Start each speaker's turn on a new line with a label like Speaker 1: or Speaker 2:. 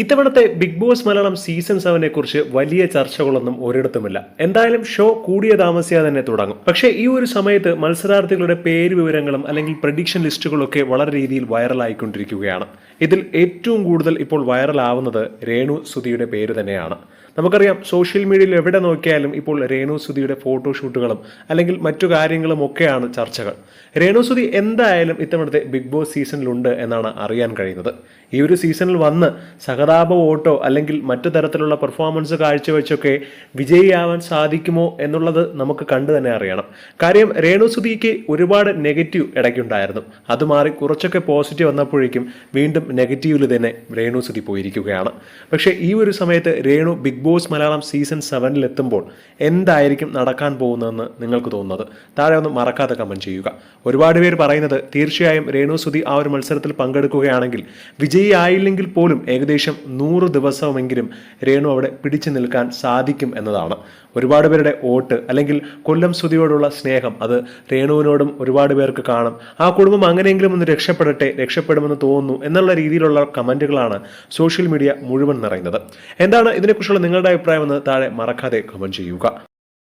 Speaker 1: ഇത്തവണത്തെ big boss Malayalam season സെവനെ കുറിച്ച് വലിയ ചർച്ചകളൊന്നും ഒരിടത്തുമില്ല. എന്തായാലും ഷോ കൂടിയ താമസിയാതെ തന്നെ തുടങ്ങും. പക്ഷേ ഈ ഒരു സമയത്ത് മത്സരാർത്ഥികളുടെ പേര് വിവരങ്ങളും അല്ലെങ്കിൽ പ്രഡിക്ഷൻ ലിസ്റ്റുകളൊക്കെ വളരെ രീതിയിൽ വൈറലായിക്കൊണ്ടിരിക്കുകയാണ് ഇതിൽ ഏറ്റവും കൂടുതൽ ഇപ്പോൾ വൈറലാവുന്നത് രേണു സുധിയുടെ പേര് തന്നെയാണ്. നമുക്കറിയാം സോഷ്യൽ മീഡിയയിൽ എവിടെ നോക്കിയാലും ഇപ്പോൾ രേണു സുധിയുടെ ഫോട്ടോഷൂട്ടുകളും അല്ലെങ്കിൽ മറ്റു കാര്യങ്ങളും ഒക്കെയാണ് ചർച്ചകൾ. രേണു സുധി എന്തായാലും ഇത്തവണത്തെ ബിഗ് ബോസ് സീസണിലുണ്ട് എന്നാണ് അറിയാൻ കഴിയുന്നത്. ഈ ഒരു സീസണിൽ വന്ന് സഹതാപ വോട്ടോ അല്ലെങ്കിൽ മറ്റു തരത്തിലുള്ള പെർഫോമൻസ് കാഴ്ചവെച്ചൊക്കെ വിജയിയാവാൻ സാധിക്കുമോ എന്നുള്ളത് നമുക്ക് കണ്ടു തന്നെ അറിയണം. കാര്യം രേണുസുതിക്ക് ഒരുപാട് നെഗറ്റീവ് ഇടയ്ക്കുണ്ടായിരുന്നു. അത് മാറി കുറച്ചൊക്കെ പോസിറ്റീവ് വന്നപ്പോഴേക്കും വീണ്ടും നെഗറ്റീവിൽ തന്നെ രേണുസുതി പോയിരിക്കുകയാണ്. പക്ഷേ ഈ ഒരു സമയത്ത് Renu Bigg Boss Malayalam season സെവനിലെത്തുമ്പോൾ എന്തായിരിക്കും നടക്കാൻ പോകുന്നതെന്ന് നിങ്ങൾക്ക് തോന്നുന്നത്? താഴെ ഒന്ന് മറക്കാതെ കമന്റ് ചെയ്യുക. ഒരുപാട് പേര് പറയുന്നത് തീർച്ചയായും രേണു സുധി ആ ഒരു മത്സരത്തിൽ പങ്കെടുക്കുകയാണെങ്കിൽ വിജയിയായില്ലെങ്കിൽ പോലും ഏകദേശം നൂറ് ദിവസമെങ്കിലും രേണു അവിടെ പിടിച്ചു നിൽക്കാൻ സാധിക്കും എന്നതാണ്. ഒരുപാട് പേരുടെ വോട്ട് അല്ലെങ്കിൽ കൊല്ലം സുധിയോടുള്ള സ്നേഹം അത് രേണുവിനോടും ഒരുപാട് പേർക്ക് കാണും. ആ കുടുംബം അങ്ങനെയെങ്കിലും ഒന്ന് രക്ഷപ്പെടട്ടെ രക്ഷപ്പെടുമെന്ന് തോന്നുന്നു എന്നുള്ള രീതിയിലുള്ള കമന്റുകളാണ് സോഷ്യൽ മീഡിയ മുഴുവൻ നിറയുന്നത്. എന്താണ് ഇതിനെക്കുറിച്ചുള്ള നിങ്ങളുടെ അഭിപ്രായം എന്ന് താഴെ മറക്കാതെ കമന്റ് ചെയ്യുക.